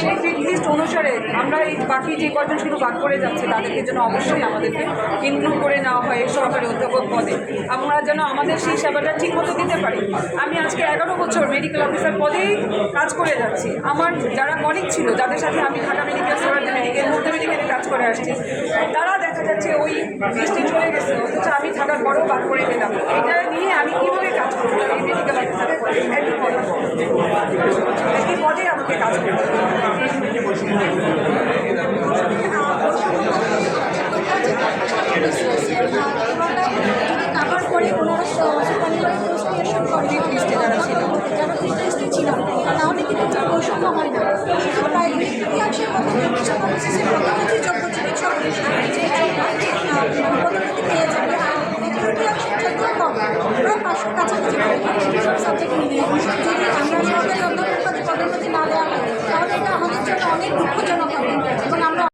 সেই fit list অনুসারে আমরা এই বাকি যে কজন শুধু বাদ পড়ে যাচ্ছে, তাদেরকে যেন অবশ্যই আমাদেরকে ইনক্লুড করে নেওয়া হয় সরকারি অধ্যাপক পদে। আমরা যেন আমাদের সেই সেবাটা ঠিকমতো দিতে পারি। আমি আজকে এগারো বছর মেডিকেল অফিসার পদেই কাজ করে যাচ্ছি। আমার যারা কলিগ ছিল, যাদের সাথে আমি ঢাকা মেডিকেল সোলার মেডিকেল মধ্যে মেডিকেলে কাজ করে আসছি, তারা দেখা যাচ্ছে ওই লিস্টে চলে গেছে, অথচ আমি থাকার পরেও বাদ করে গেলাম এটা নিয়ে আমি কীভাবে কাজ করব এই মেডিকেল অফিসারের একই পদে একই পদে আমাকে কাজ হবে কাভার করে ওনারা ইনভেস্টিগেশন করে লিস্টে যারা ছিল। তাহলে কিন্তু কোনো বৈষম্য হয় না এই ইতিহাসের মধ্যে নির্দিষ্ট করেছি যে প্রধানমন্ত্রী যোগ্য চিকিৎসক যে পদোন্নতি ইতিহাসের প্রায় পাঁচশোর কাছাকাছি সব সাবজেক্ট মিলিয়ে এটা আমাদের জন্য অনেক দুঃখজনক হবে।